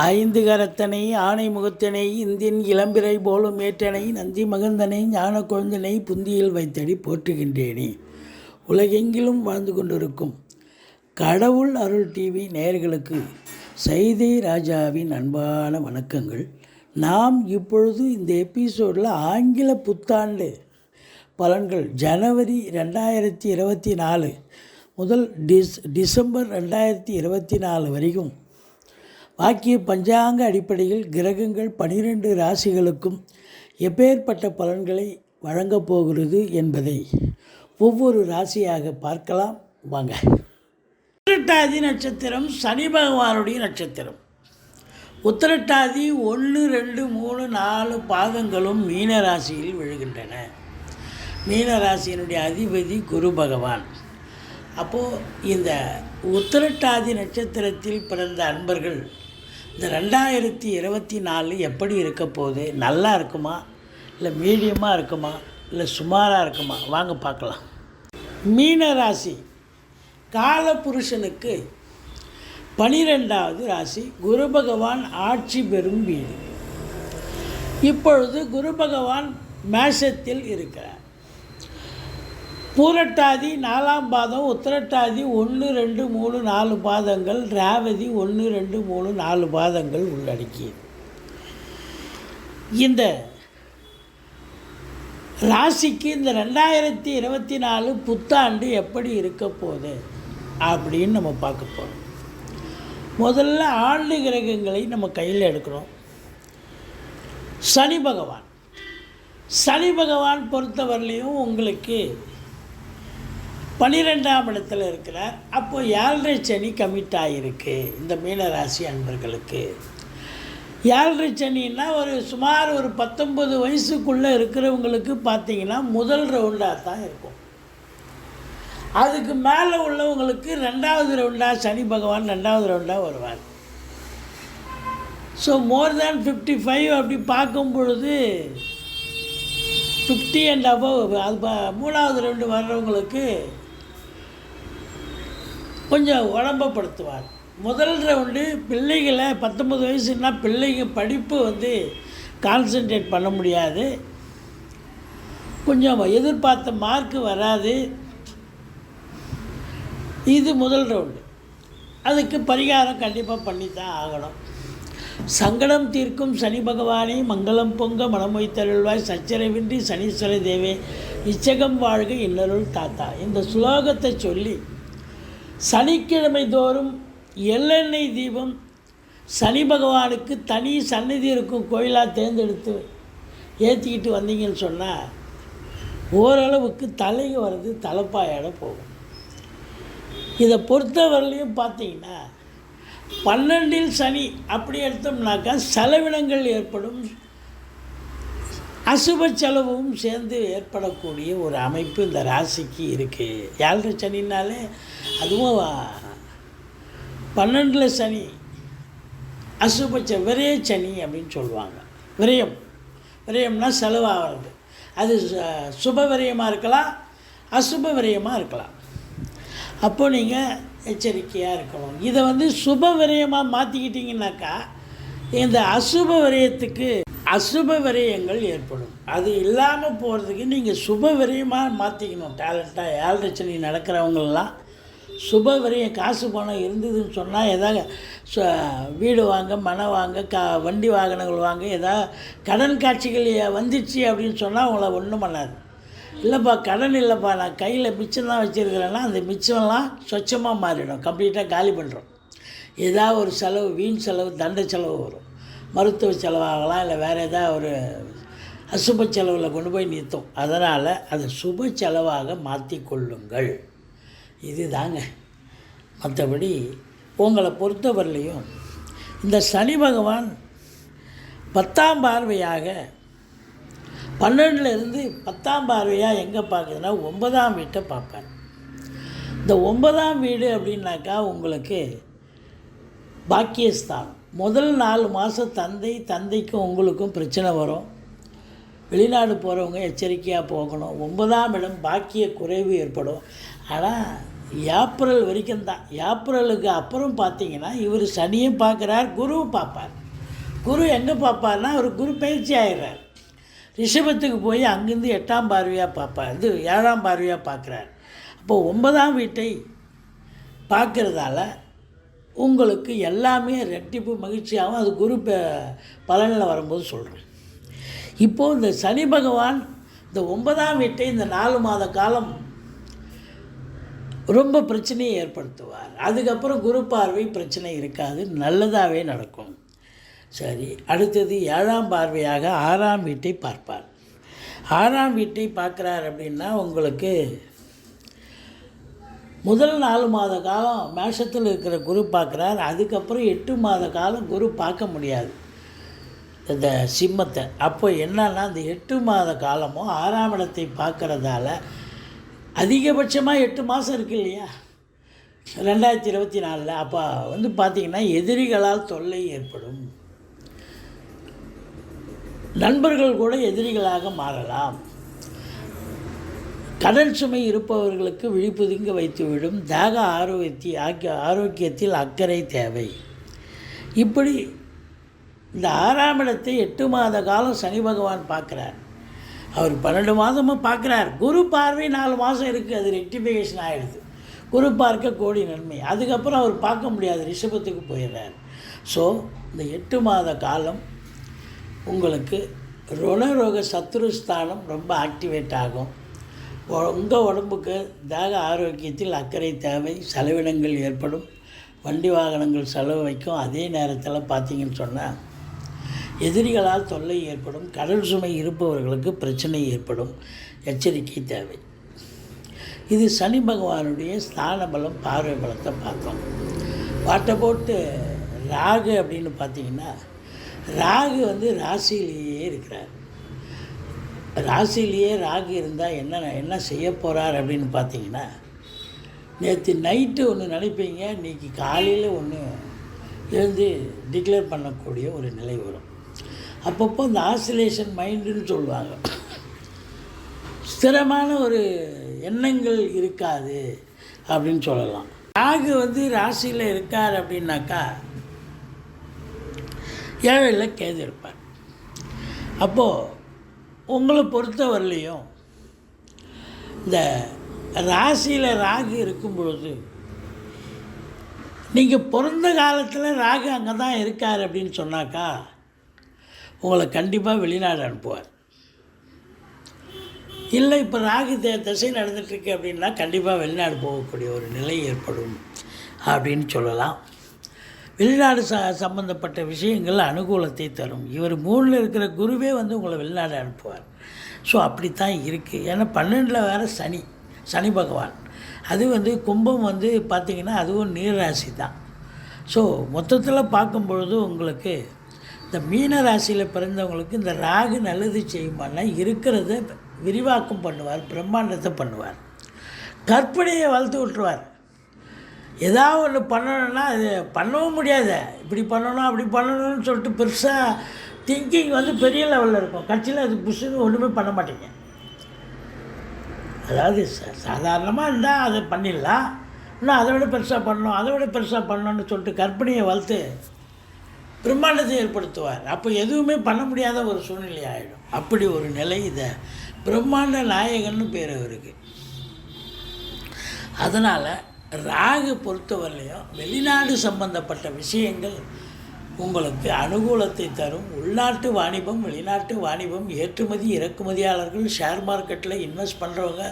ஐந்து கரத்தனை ஆணை முகத்தனை இந்தின் இளம்பிறை போலும் ஏற்றனை நந்தி மகந்தனை ஞான குழந்தனை புந்தியில் வைத்தடி போற்றுகின்றேனே. உலகெங்கிலும் வாழ்ந்து கொண்டிருக்கும் கடவுள் அருள் டிவி நேயர்களுக்கு சைதை ராஜாவின் அன்பான வணக்கங்கள். நாம் இப்பொழுது இந்த எபிசோடில் ஆங்கில புத்தாண்டு பலன்கள் ஜனவரி ரெண்டாயிரத்தி இருபத்தி நாலு முதல் டிஸ் டிசம்பர் ரெண்டாயிரத்தி இருபத்தி நாலு வரைக்கும் வாக்கிய பஞ்சாங்க அடிப்படையில் கிரகங்கள் பனிரெண்டு ராசிகளுக்கும் எப்பேற்பட்ட பலன்களை வழங்கப் போகிறது என்பதை ஒவ்வொரு ராசியாக பார்க்கலாம். வாங்க. உத்திரட்டாதி நட்சத்திரம் சனி பகவானுடைய நட்சத்திரம். உத்திரட்டாதி ஒன்று ரெண்டு மூணு நாலு பாதங்களும் மீன ராசியில் விழுகின்றன. மீன ராசியினுடைய அதிபதி குரு பகவான். அப்போது இந்த உத்திரட்டாதி நட்சத்திரத்தில் பிறந்த அன்பர்கள் இந்த ரெண்டாயிரத்தி இருபத்தி நாலு எப்படி இருக்க போகுது? நல்லா இருக்குமா? இல்லை மீடியமாக இருக்குமா? இல்லை சுமாராக இருக்குமா? வாங்க பார்க்கலாம். மீன ராசி காலபுருஷனுக்கு பனிரெண்டாவது ராசி குரு பகவான் ஆட்சி பெறும் வீடு. இப்பொழுது குரு பகவான் மேஷத்தில் இருக்கிறார். பூரட்டாதி நாலாம் பாதம் உத்திரட்டாதி ஒன்று ரெண்டு மூணு நாலு பாதங்கள் ரேவதி ஒன்று ரெண்டு மூணு நாலு பாதங்கள் உள்ளடக்கியது இந்த ராசிக்கு இந்த ரெண்டாயிரத்தி இருபத்தி நாலு புத்தாண்டு எப்படி இருக்க போகுது அப்படின்னு நம்ம பார்க்க போகிறோம் முதல்ல ஆண்டு கிரகங்களை நம்ம கையில் எடுக்கிறோம். சனி பகவான். சனி பகவான் பொறுத்தவரையிலையும் உங்களுக்கு பனிரெண்டாம் இடத்துல இருக்கிறார் அப்போது ஏழரை சனி கமிட் ஆகியிருக்கு இந்த மீனராசி அன்பர்களுக்கு. ஏழரை சனின்னா ஒரு சுமார் ஒரு பத்தொம்பது வயசுக்குள்ளே இருக்கிறவங்களுக்கு பார்த்தீங்கன்னா முதல் ரவுண்டாக தான் இருக்கும். அதுக்கு மேலே உள்ளவங்களுக்கு ரெண்டாவது ரவுண்டாக சனி பகவான் ரெண்டாவது ரவுண்டாக வருவார். So more than fifty five அப்படி பார்க்கும் பொழுது ஃபிஃப்டி அண்ட் அபவ் அது மூணாவது ரவுண்டு வர்றவங்களுக்கு கொஞ்சம் உடம்பப்படுத்துவார் முதல் ரவுண்டு பிள்ளைகளை பத்தொம்பது வயசுன்னா பிள்ளைங்க படிப்பு வந்து கான்சென்ட்ரேட் பண்ண முடியாது. கொஞ்சம் எதிர்பார்த்த மார்க்கு வராது. இது முதல் ரவுண்டு. அதுக்கு பரிகாரம் கண்டிப்பாக பண்ணித்தான் ஆகணும். சங்கடம் தீர்க்கும் சனி பகவானே மங்களம் பொங்க மனமொய்த்தருள்வாய் சச்சரவின்றி சனீஸ்வர தேவே இச்சகம் வாழ்க இன்னருள் தாத்தா. இந்த சுலோகத்தை சொல்லி சனிக்கிழமை தோறும் எள்ளெண்ணெய் தீபம் சனி பகவானுக்கு தனி சந்நிதி இருக்கும் கோயிலாக தேர்ந்தெடுத்து ஏற்றிக்கிட்டு வந்தீங்கன்னு சொன்னால் ஓரளவுக்கு தலைக்கு வர்றது தலைப்பாயோட போகும். இதை பொறுத்தவரையிலையும் பார்த்தீங்கன்னா பன்னெண்டில் சனி அப்படி எடுத்தோம்னாக்கா செலவினங்கள் ஏற்படும். அசுப செலவும் சேர்ந்து ஏற்படக்கூடிய ஒரு அமைப்பு இந்த ராசிக்கு இருக்குது ஏழரை சனினாலே அதுவும் பன்னெண்டில் சனி அசுபச்ச விரய சனி அப்படின்னு சொல்லுவாங்க. விரயம். விரயம்னா செலவாகிறது. அது சுப விரயமாக இருக்கலாம் அசுப விரயமாக இருக்கலாம். அப்போது நீங்கள் எச்சரிக்கையாக இருக்கணும். இதை வந்து சுப விரயமாக மாற்றிக்கிட்டிங்கனாக்கா இந்த அசுப விரயத்துக்கு அசுப விரயங்கள் ஏற்படும். அது இல்லாமல் போகிறதுக்கு நீங்கள் சுப விரயமாக மாற்றிக்கணும் டேலண்ட்டாக ஏழரை சனி நடக்கிறவங்களெலாம் சுப விரயம் காசு பணம் இருந்ததுன்னு சொன்னால் எதாவது ச- வீடு வாங்க மனம் வாங்க கா வண்டி வாகனங்கள் வாங்க ஏதாவது கடன் காட்சிகள் வந்துச்சு அப்படின்னு சொன்னால் அவங்கள ஒன்றும் பண்ணாது. இல்லைப்பா கடன் இல்லைப்பா நான் கையில் மிச்சம் தான் வச்சுருக்கிறேன்னா அந்த மிச்சம்லாம் சொச்சமாக மாறிடும். கம்ப்ளீட்டாக காலி பண்ணுறோம் ஏதாவது ஒரு செலவு வீண் செலவு தண்ட செலவு வரும். மருத்துவ செலவாகலாம் இல்லை வேறு ஏதாவது ஒரு அசுப செலவில் கொண்டு போய் நிறுத்தும். அதனால் அதை சுப செலவாக மாற்றிக்கொள்ளுங்கள் இது தாங்க மற்றபடி உங்களை பொறுத்தவரையிலையும் இந்த சனி பகவான் பத்தாம் பார்வையாக பன்னெண்டுலேருந்து பத்தாம் பார்வையாக எங்கே பார்க்குதுன்னா ஒன்பதாம் வீட்டை பார்ப்பார். இந்த ஒன்பதாம் வீடு அப்படின்னாக்கா உங்களுக்கு பாக்கியஸ்தானம். முதல் நாலு மாதம் தந்தை தந்தைக்கும் உங்களுக்கும் பிரச்சனை வரும். வெளிநாடு போகிறவங்க எச்சரிக்கையாக போகணும். ஒன்பதாம் இடம் பாக்கிய குறைவு ஏற்படும். ஆனால் ஏப்ரல் வரைக்கும் தான். ஏப்ரலுக்கு அப்புறம் பார்த்தீங்கன்னா இவர் சனியும் பார்க்குறார் குருவும் பார்ப்பார் குரு எங்கே பார்ப்பார்னா அவர் குரு பயிற்சி ஆயிடுறார். ரிஷபத்துக்கு போய் அங்கேருந்து எட்டாம் பார்வையாக பார்ப்பார் இது ஏழாம் பார்வையாக பார்க்குறார் அப்போ ஒன்பதாம் வீட்டை பார்க்குறதால உங்களுக்கு எல்லாமே ரெட்டிப்பு மகிழ்ச்சியாகவும் அது குரு பலனில் வரும்போது சொல்கிறேன் இப்போது இந்த சனி பகவான் இந்த ஒன்பதாம் வீட்டை இந்த நாலு மாத காலம் ரொம்ப பிரச்சனையை ஏற்படுத்துவார். அதுக்கப்புறம் குரு பார்வை பிரச்சனை இருக்காது. நல்லதாகவே நடக்கும். சரி அடுத்தது ஏழாம் பார்வையாக ஆறாம் வீட்டை பார்ப்பார். ஆறாம் வீட்டை பார்க்குறார் அப்படின்னா உங்களுக்கு முதல் நாலு மாத காலம் மேஷத்தில் இருக்கிற குரு பார்க்குறார். அதுக்கப்புறம் எட்டு மாத காலம் குரு பார்க்க முடியாது. இந்த சிம்மத்தை. அப்போ என்னன்னா அந்த எட்டு மாத காலமும் ஆறாம் இடத்தை பார்க்குறதால அதிகபட்சமாக எட்டு மாதம் இருக்கு இல்லையா? ரெண்டாயிரத்தி இருபத்தி நாலில். அப்போ வந்து பார்த்திங்கன்னா எதிரிகளால் தொல்லை ஏற்படும். நண்பர்கள் கூட எதிரிகளாக மாறலாம். கடன் சுமை இருப்பவர்களுக்கு விழிப்புதுங்க வைத்துவிடும் தேக ஆரோக்கியத்தை ஆக்கிய ஆரோக்கியத்தில் அக்கறை தேவை. இப்படி இந்த ஆறாம் இடத்தை எட்டு மாத காலம் சனி பகவான் பார்க்குறார். அவர் பன்னெண்டு மாதமும் பார்க்குறார். குரு பார்வை நாலு மாதம் இருக்குது அது ரெக்டிஃபிகேஷன் ஆகிடுது குரு பார்க்க கோடி நன்மை. அதுக்கப்புறம் அவர் பார்க்க முடியாது ரிஷபத்துக்கு போயிடுறார். ஸோ இந்த எட்டு மாத காலம் உங்களுக்கு ருணரோக சத்துருஸ்தானம் ரொம்ப ஆக்டிவேட் ஆகும். உங்கள் உடம்புக்கு தேக ஆரோக்கியத்தில் அக்கறை தேவை செலவினங்கள் ஏற்படும். வண்டி வாகனங்கள் செலவு வைக்கும். அதே நேரத்தில் பார்த்தீங்கன்னு சொன்னால் எதிரிகளால் தொல்லை ஏற்படும். கடல் சுமை இருப்பவர்களுக்கு பிரச்சனை ஏற்படும். எச்சரிக்கை தேவை. இது சனி பகவானுடைய ஸ்தான பலம் பார்வை பலத்தை பார்த்தோம் வாட்டை போட்டு ராகு அப்படின்னு பார்த்தீங்கன்னா ராகு வந்து ராசியிலேயே இருக்கிறார். ராசிலேயே ராகு இருந்தால் என்ன என்ன செய்ய போகிறார் அப்படின்னு பார்த்தீங்கன்னா நேற்று நைட்டு ஒன்று நினைப்பீங்க இன்றைக்கி காலையில் ஒன்று எழுந்து டிக்ளேர் பண்ணக்கூடிய ஒரு நிலை வரும். அப்பப்போ இந்த ஆசிலேஷன் மைண்டுன்னு சொல்லுவாங்க. ஸ்திரமான ஒரு எண்ணங்கள் இருக்காது அப்படின்னு சொல்லலாம். ராகு வந்து ராசியில் இருக்கார் அப்படின்னாக்கா ஏழையில் கேது இருப்பார். அப்போது உங்களை பொறுத்தவரையிலையும் இந்த ராசியில் ராகு இருக்கும் பொழுது நீங்கள் பிறந்த காலத்தில் ராகு அங்கே தான் இருக்கார் அப்படின்னு சொன்னாக்கா உங்களை கண்டிப்பாக வெளிநாடு அனுப்புவார். இல்லை இப்போ ராகு த திசை நடந்துட்டுருக்கு அப்படின்னா கண்டிப்பாக வெளிநாடு போகக்கூடிய ஒரு நிலை ஏற்படும் அப்படின்னு சொல்லலாம். வெளிநாடு ச சம்மந்தப்பட்ட விஷயங்கள் அனுகூலத்தை தரும். இவர் மூணில் இருக்கிற குருவே வந்து உங்களை வெளிநாடு அனுப்புவார். ஸோ அப்படித்தான் இருக்குது ஏன்னா பன்னெண்டில் வேறு சனி சனி பகவான். அது வந்து கும்பம் வந்து பார்த்திங்கன்னா அதுவும் நீர்ராசி தான். ஸோ மொத்தத்தில் பார்க்கும் பொழுது உங்களுக்கு இந்த மீன ராசியில் பிறந்தவங்களுக்கு இந்த ராகு நல்லது செய்யுமானா இருக்கிறத விரிவாக்கம் பண்ணுவார் பிரம்மாண்டத்தை பண்ணுவார். கற்பனையை வளர்த்து விட்டுருவார். ஏதாவது ஒன்று பண்ணணும்னா அது பண்ணவும் முடியாது. இப்படி பண்ணணும் அப்படி பண்ணணும்னு சொல்லிட்டு பெருசாக திங்கிங் வந்து பெரிய லெவலில் இருக்கும். கட்சியில் அது புஷ்ஷுன்னு ஒன்றுமே பண்ண மாட்டீங்க. அதாவது ச சாதாரணமாக இருந்தால் அதை பண்ணிடலாம். இன்னும் அதை விட பெருசாக பண்ணணும் அதை விட பெருசாக பண்ணணும்னு சொல்லிட்டு கற்பனையை வளர்த்து பிரம்மாண்டத்தை ஏற்படுத்துவார். அப்போ எதுவுமே பண்ண முடியாத ஒரு சூழ்நிலை ஆகிடும் அப்படி ஒரு நிலை இதை பிரம்மாண்ட நாயகன்னு பேர் அவருக்கு. அதனால் ராகு பொறுத்தவரையிலையும் வெளிநாடு சம்பந்தப்பட்ட விஷயங்கள் உங்களுக்கு அனுகூலத்தை தரும். உள்நாட்டு வாணிபம் வெளிநாட்டு வாணிபம் ஏற்றுமதி இறக்குமதியாளர்கள் ஷேர் மார்க்கெட்டில் இன்வெஸ்ட் பண்ணுறவங்க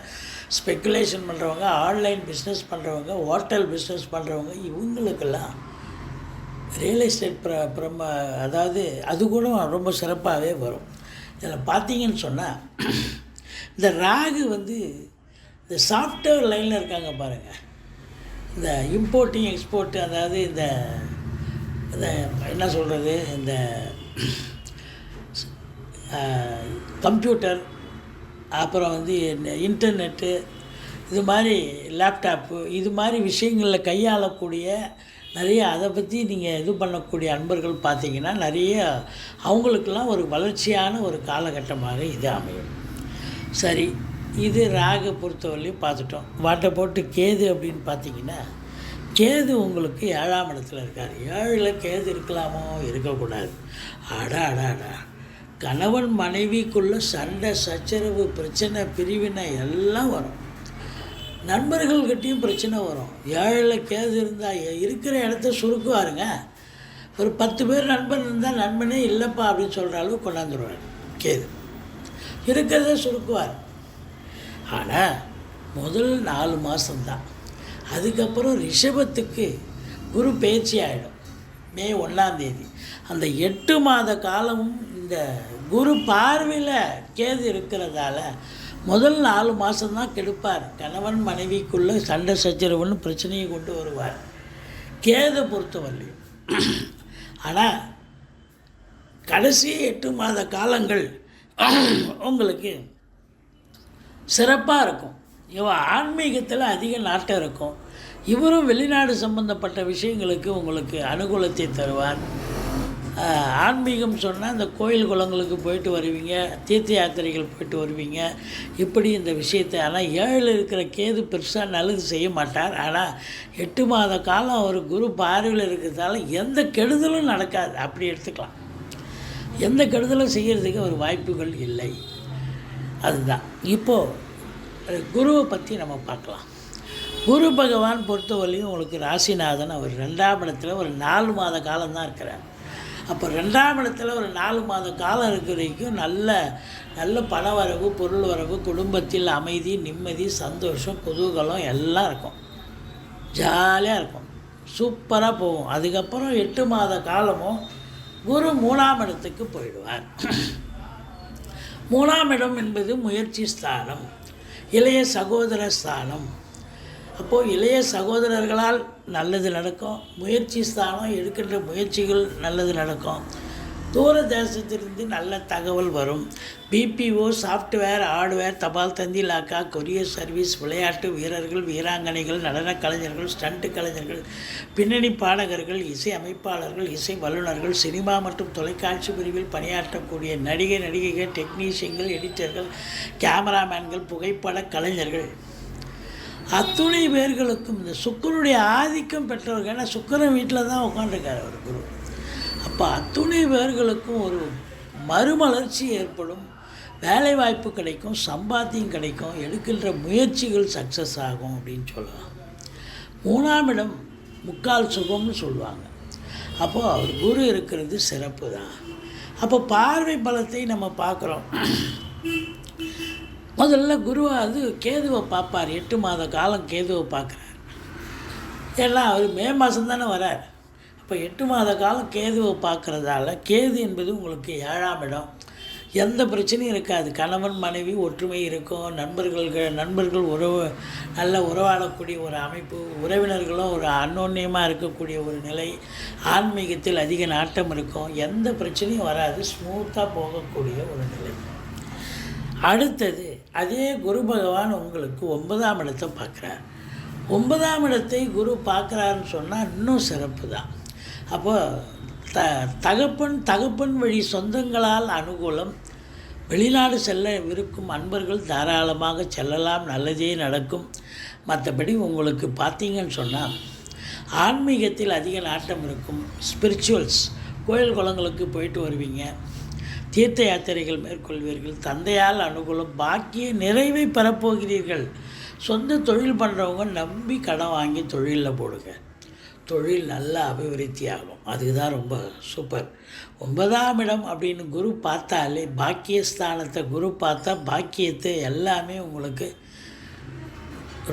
ஸ்பெக்குலேஷன் பண்ணுறவங்க ஆன்லைன் பிஸ்னஸ் பண்ணுறவங்க ஹோட்டல் பிஸ்னஸ் பண்ணுறவங்க இவங்களுக்கெல்லாம் ரியல் எஸ்டேட் ப்ர பிரம்ம அதாவது அது கூட ரொம்ப சிறப்பாகவே வரும். இதில் பார்த்தீங்கன்னு சொன்னால் இந்த ராகு வந்து இந்த சாஃப்ட்வேர் லைனில் இருக்காங்க பாருங்கள் இந்த இம்போர்ட்டிங் எக்ஸ்போர்ட்டு அதாவது இந்த இந்த என்ன சொல்கிறது இந்த கம்ப்யூட்டர் அப்புறம் வந்து இன்டர்நெட்டு இது மாதிரி லேப்டாப்பு இது மாதிரி விஷயங்களில் கையாளக்கூடிய நிறைய அதை பற்றி நீங்கள் இது பண்ணக்கூடிய அன்பர்கள் பார்த்தீங்கன்னா நிறைய அவங்களுக்கெல்லாம் ஒரு வளர்ச்சியான ஒரு காலகட்டமாக இது அமையும். சரி இது ராகை பொறுத்தவரையிலையும் பார்த்துட்டோம். வாட்டை போட்டு கேது அப்படின்னு பார்த்தீங்கன்னா கேது உங்களுக்கு ஏழாம் இடத்துல இருக்கார். ஏழில் கேது இருக்கலாமோ? இருக்கக்கூடாது. அடா அடா அடா. கணவன் மனைவிக்குள்ள சண்டை சச்சரவு பிரச்சனை பிரிவினை எல்லாம் வரும். நண்பர்கள்கிட்டையும் பிரச்சனை வரும். ஏழில் கேது இருந்தால் இருக்கிற இடத்த சுருக்குவாருங்க. ஒரு பத்து பேர் நண்பன் இருந்தால் நண்பனே இல்லைப்பா அப்படின்னு சொல்கிற அளவுக்கு கொண்டாந்துருவார். கேது. இருக்கிறத சுருக்குவார். ஆனால் முதல் நாலு மாதம்தான் அதுக்கப்புறம் ரிஷபத்துக்கு குரு பயிற்சி ஆகிடும் மே ஒன்றாந்தேதி அந்த எட்டு மாத காலமும் இந்த குரு பார்வையில் கேது இருக்கிறதால முதல் நாலு மாதம்தான் கெடுப்பார். கணவன் மனைவிக்குள்ளே சண்டை சச்சரவுன்னு பிரச்சனையை கொண்டு வருவார். கேதை பொறுத்தவரையும் ஆனால் கடைசி எட்டு மாத காலங்கள் உங்களுக்கு சிறப்பாக இருக்கும். இவ ஆன்மீகத்தில் அதிக நாட்டம் இருக்கும். இவரும் வெளிநாடு சம்பந்தப்பட்ட விஷயங்களுக்கு உங்களுக்கு அனுகூலத்தை தருவார். ஆன்மீகம் சொன்னால் இந்த கோயில் குளங்களுக்கு போயிட்டு வருவீங்க தீர்த்த யாத்திரைகள் போயிட்டு வருவீங்க. இப்படி இந்த விஷயத்தை ஆனால் ஏழில் இருக்கிற கேது பெருசாக நல்லது செய்ய மாட்டார். ஆனால் எட்டு மாத காலம் அவர் குரு பார்வையில் இருக்கிறதால எந்த கெடுதலும் நடக்காது. அப்படி எடுத்துக்கலாம். எந்த கெடுதலும் செய்கிறதுக்கு ஒரு வாய்ப்புகள் இல்லை. அதுதான். இப்போது குருவை பற்றி நம்ம பார்க்கலாம். குரு பகவான் பொறுத்தவரையும் உங்களுக்கு ராசிநாதன் அவர் ரெண்டாம் இடத்துல ஒரு நாலு மாத காலம்தான் இருக்கிறார். அப்போ ரெண்டாம் இடத்துல ஒரு நாலு மாத காலம் இருக்கிற வரைக்கும் நல்ல நல்ல பண வரவு பொருள் வரவு குடும்பத்தில் அமைதி நிம்மதி சந்தோஷம் குதூகலம் எல்லாம் இருக்கும். ஜாலியாக இருக்கும். சூப்பராக போகும். அதுக்கப்புறம் எட்டு மாத காலமும் குரு மூணாம் இடத்துக்கு போயிடுவார். மூணாம் இடம் என்பது முயற்சி ஸ்தானம் இளைய சகோதர ஸ்தானம். அப்போது இளைய சகோதரர்களால் நல்லது நடக்கும் முயற்சி ஸ்தானம் எடுக்கின்ற முயற்சிகள் நல்லது நடக்கும். தூர தேசத்திலிருந்து நல்ல தகவல் வரும். பிபிஓ சாஃப்ட்வேர் ஹார்ட்வேர் தபால் தந்தி லாக்கா கொரியர் சர்வீஸ் விளையாட்டு வீரர்கள் வீராங்கனைகள் நடனக் கலைஞர்கள் ஸ்டண்ட் கலைஞர்கள் பின்னணி பாடகர்கள் இசை அமைப்பாளர்கள் இசை வல்லுநர்கள் சினிமா மற்றும் தொலைக்காட்சி பிரிவில் பணியாற்றக்கூடிய நடிகை நடிகைகள் டெக்னீஷியன்கள் எடிட்டர்கள் கேமராமேன்கள் புகைப்பட கலைஞர்கள். அத்துணை பேர்களுக்கும் இந்த சுக்கரனுடைய ஆதிக்கம் பெற்றவர்கள். ஏன்னா சுக்கரன் வீட்டில் தான் உட்காந்துருக்கார் அவர் குரு. அப்போ அத்துணை பேர்களுக்கும் ஒரு மறுமலர்ச்சி ஏற்படும். வேலை வாய்ப்பு கிடைக்கும் சம்பாத்தியம் கிடைக்கும் எடுக்கின்ற முயற்சிகள் சக்ஸஸ் ஆகும் அப்படின்னு சொல்லலாம். மூணாம் இடம் முக்கால் சுகம்னு சொல்லுவாங்க. அப்போது அவர் குரு இருக்கிறது சிறப்பு தான். அப்போ பார்வை பலத்தை நம்ம பார்க்குறோம். முதல்ல குருவை அது கேதுவை பார்ப்பார். எட்டு மாத காலம் கேதுவை பார்க்குறார். ஏன்னா அவர் மே மாதம் தானே வரார். இப்போ எட்டு மாத காலம் கேதுவை பார்க்குறதால கேது என்பது உங்களுக்கு ஏழாம் இடம். எந்த பிரச்சனையும் இருக்காது. கணவன் மனைவி ஒற்றுமை இருக்கும். நண்பர்கள் நண்பர்கள் உறவு நல்ல உறவாடக்கூடிய ஒரு அமைப்பு உறவினர்களும் ஒரு அன்னோன்யமாக இருக்கக்கூடிய ஒரு நிலை ஆன்மீகத்தில் அதிக நாட்டம் இருக்கும். எந்த பிரச்சனையும் வராது. ஸ்மூத்தாக போகக்கூடிய ஒரு நிலை. அடுத்தது அதே குரு பகவான் உங்களுக்கு ஒன்பதாம் இடத்தை பார்க்குறார். ஒன்பதாம் இடத்தை குரு பார்க்குறாருன்னு சொன்னால் இன்னும் சிறப்பு தான் அப்போ த தகப்பன் தகப்பன் வழி சொந்தங்களால் அனுகூலம் வெளிநாடு செல்ல இருக்கும் அன்பர்கள் தாராளமாக செல்லலாம் நல்லதே நடக்கும். மற்றபடி உங்களுக்கு பார்த்தீங்கன்னு சொன்னால் ஆன்மீகத்தில் அதிக நாட்டம் இருக்கும் ஸ்பிரிச்சுவல்ஸ் கோயில் குளங்களுக்கு போயிட்டு வருவீங்க. தீர்த்த யாத்திரைகள் மேற்கொள்வீர்கள். தந்தையால் அனுகூலம் பாக்கிய நிறைவை பெறப்போகிறீர்கள். சொந்த தொழில் பண்ணுறவங்க நம்பி கடன் வாங்கி தொழிலில் போடுங்க. தொழில் நல்லா அபிவிருத்தி ஆகும் அதுதான் ரொம்ப சூப்பர் ஒன்பதாம் இடம் அப்படின்னு குரு பார்த்தாலே பாக்கியஸ்தானத்தை குரு பார்த்தா பாக்கியத்தை எல்லாமே உங்களுக்கு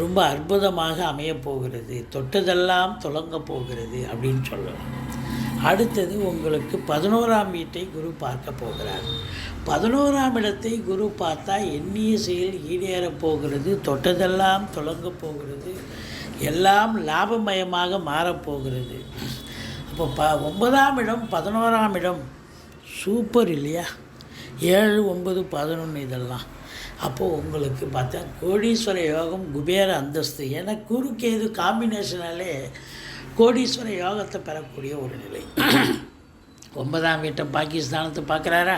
ரொம்ப அற்புதமாக அமையப்போகிறது தொட்டதெல்லாம் தொடங்க போகிறது அப்படின்னு சொல்லலாம். அடுத்தது உங்களுக்கு பதினோராம் வீட்டை குரு பார்க்க போகிறார். பதினோராம் இடத்தை குரு பார்த்தா எண்ணிய செயல் ஈடேறப் போகிறது. தொட்டதெல்லாம் தொடங்க போகிறது. எல்லாம் லாபமயமாக மாறப்போகிறது. அப்போ ப ஒன்பதாம் இடம் பதினோராம் இடம் சூப்பர் இல்லையா? ஏழு ஒன்பது பதினொன்று இதெல்லாம். அப்போது உங்களுக்கு பார்த்தா கோடீஸ்வர யோகம் குபேர அந்தஸ்து. ஏன்னா குறுக்கேது காம்பினேஷனாலே கோடீஸ்வர யோகத்தை பெறக்கூடிய ஒரு நிலை. ஒன்பதாம் வீட்டை பாகிஸ்தானத்தை பார்க்குறாரா?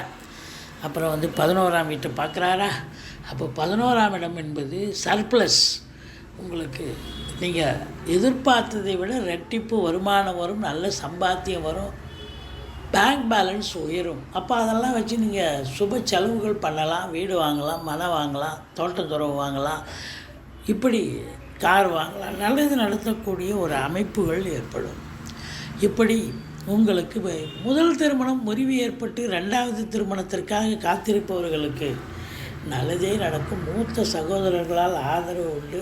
அப்புறம் வந்து பதினோராம் வீட்டை பார்க்குறாரா? அப்போ பதினோராம் இடம் என்பது சர்ப்ளஸ் உங்களுக்கு நீங்கள் எதிர்பார்த்ததை விட ரெட்டிப்பு வருமானம் வரும் நல்ல சம்பாத்தியம் வரும் பேங்க் பேலன்ஸ் உயரும். அப்போ அதெல்லாம் வச்சு நீங்கள் சுப செலவுகள் பண்ணலாம் வீடு வாங்கலாம் மனை வாங்கலாம் தோட்டத்துறவு வாங்கலாம். இப்படி கார் வாங்கலாம். நல்லது நடத்தக்கூடிய ஒரு அமைப்புகள் ஏற்படும். இப்படி உங்களுக்கு முதல் திருமணம் முறிவு ஏற்பட்டு ரெண்டாவது திருமணத்திற்காக காத்திருப்பவர்களுக்கு நல்லதே நடக்கும். மூத்த சகோதரர்களால் ஆதரவு உண்டு.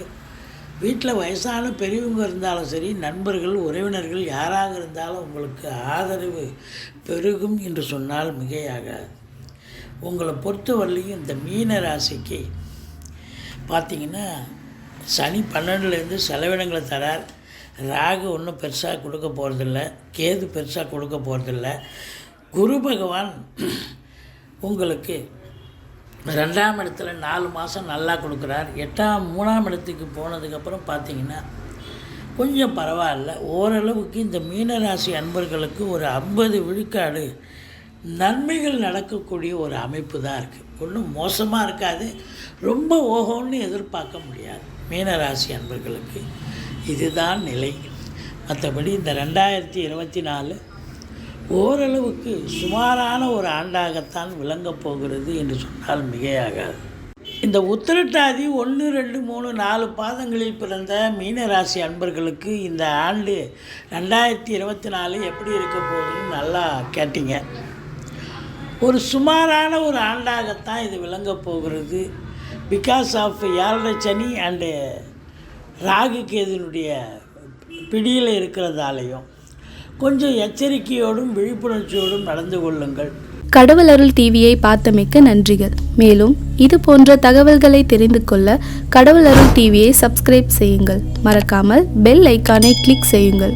வீட்டில் வயசான பெரியவங்க இருந்தாலும் சரி நண்பர்கள் உறவினர்கள் யாராக இருந்தாலும் உங்களுக்கு ஆதரவு பெருகும் என்று சொன்னால் மிகையாகாது. உங்களை பொறுத்தவரையிலையும் இந்த மீன ராசிக்கு பார்த்தீங்கன்னா சனி பன்னெண்டுலேருந்து செலவினங்களை தரார். ராகு ஒன்றும் பெருசாக கொடுக்க போகிறதில்ல கேது பெருசாக கொடுக்க போகிறதில்ல குரு பகவான் உங்களுக்கு ரெண்டாம் இடத்துல நாலு மாதம் நல்லா கொடுக்குறார். எட்டாம் மூணாம் இடத்துக்கு போனதுக்கப்புறம் பார்த்தீங்கன்னா கொஞ்சம் பரவாயில்ல. ஓரளவுக்கு இந்த மீனராசி அன்பர்களுக்கு ஒரு ஐம்பது விழுக்காடு நன்மைகள் நடக்கக்கூடிய ஒரு அமைப்பு தான் இருக்குது ஒன்றும் மோசமாக இருக்காது. ரொம்ப ஓஹோன்னு எதிர்பார்க்க முடியாது. மீனராசி அன்பர்களுக்கு இதுதான் நிலை. மற்றபடி இந்த ரெண்டாயிரத்தி இருபத்தி நாலு ஓரளவுக்கு சுமாரான ஒரு ஆண்டாகத்தான் விளங்கப் போகிறது என்று சொன்னால் மிகையாகாது. இந்த உத்திரட்டாதி ஒன்று ரெண்டு மூணு நாலு பாதங்களில் பிறந்த மீனராசி அன்பர்களுக்கு இந்த ஆண்டு ரெண்டாயிரத்தி இருபத்தி நாலு எப்படி இருக்க போகுதுன்னு நல்லா கேட்டீங்க. ஒரு சுமாரான ஒரு ஆண்டாகத்தான் இது விளங்கப் போகிறது. பிகாஸ் ஆஃப் ஏழரை சனி அண்டு ராகு கேதுனுடைய பிடியில் இருக்கிறதாலையும் கொஞ்சம் எச்சரிக்கையோடும் விழிப்புணர்ச்சியோடும் நடந்து கொள்ளுங்கள். கடவுள் அருள் டிவியை பார்த்தமைக்க நன்றிகள். மேலும் இது போன்ற தகவல்களை தெரிந்து கொள்ள கடவுள் அருள் டிவியை சப்ஸ்கிரைப் செய்யுங்கள். மறக்காமல் பெல் ஐக்கானை கிளிக் செய்யுங்கள்.